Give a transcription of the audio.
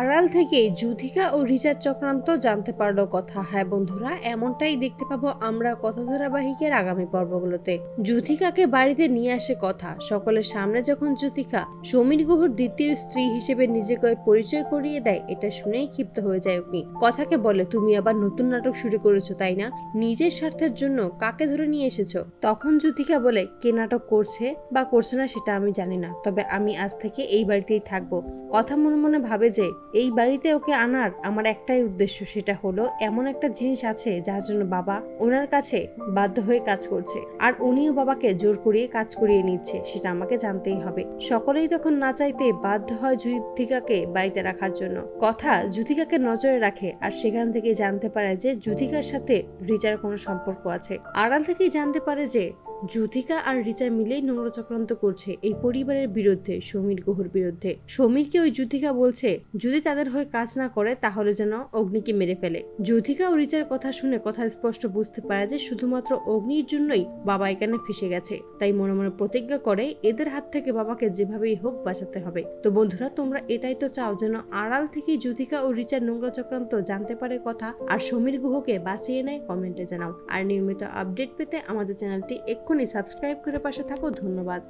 আড়াল থেকে যুধিকা ও রিচার চক্রান্ত জানতে পারল কথা। হ্যাঁ বন্ধুরা, এমনটাই দেখতে পাবো আমরা কথা ধারাবাহিকের আগামী পর্বগুলোতে। যুথিকাকে বাড়িতে নিয়ে আসে কথা। সকলের সামনে যখন যুথিকা সমীর গুহর দ্বিতীয় স্ত্রী হিসেবে নিজেকে পরিচয় করিয়ে দেয়, এটা শুনেই ক্ষিপ্ত হয়ে যায় অগ্নি কথাকে বলে, তুমি আবার নতুন নাটক শুরু করেছ, তাই না? নিজের স্বার্থের জন্য কাকে ধরে নিয়ে এসেছ? তখন যুথিকা বলে, কে নাটক করছে বা করছে না সেটা আমি জানি না, তবে আমি আজ থেকে এই বাড়িতেই থাকব। কথা মনে মনে ভাবে যে এই বাড়িতে ওকে আনার আমার একটাই উদ্দেশ্য, সেটা হলো এমন একটা জিনিস আছে যার জন্য বাবা ওনার কাছে বাধ্য হয়ে কাজ করছে আর উনিও বাবাকে জোর করিয়ে কাজ করিয়ে নিচ্ছে, সেটা আমাকে জানতেই হবে। সকলেই তখন না চাইতে বাধ্য হয় যুথিকাকে বাড়িতে রাখার জন্য। কথা যুথিকাকে নজরে রাখে আর সেখান থেকে জানতে পারে যে যুথিকার সাথে রিচার কোনো সম্পর্ক আছে। আড়াল থেকেই জানতে পারে যে যুথিকা আর রিচা মিলেই নোংরা চক্রান্ত করছে এই পরিবারের বিরুদ্ধে, সমীর গুহর বিরুদ্ধে। সমীরকে ওই যুথিকা বলছে, যদি তাদের হয়ে কাজ না করে তাহলে যেন অগ্নিকে মেরে ফেলে। যুথিকা ও রিচার কথা শুনে কথা স্পষ্ট বুঝতে পারে যে শুধুমাত্র অগ্নির জন্যই বাবা এখানে ফেসে গেছে। তাই মনে মনে প্রতিজ্ঞা করে এদের হাত থেকে বাবাকে যেভাবেই হোক বাঁচাতে হবে। তো বন্ধুরা, তোমরা এটাই তো চাও যেন আড়াল থেকেই যুথিকা ও রিচার নোংরা চক্রান্ত জানতে পারে কথা আর সমীর গুহকে বাঁচিয়ে নেয় কমেন্টে জানাও। আর নিয়মিত আপডেট পেতে আমাদের চ্যানেলটি এক্ষুনি সাবস্ক্রাইব করে পাশে থাকো। ধন্যবাদ।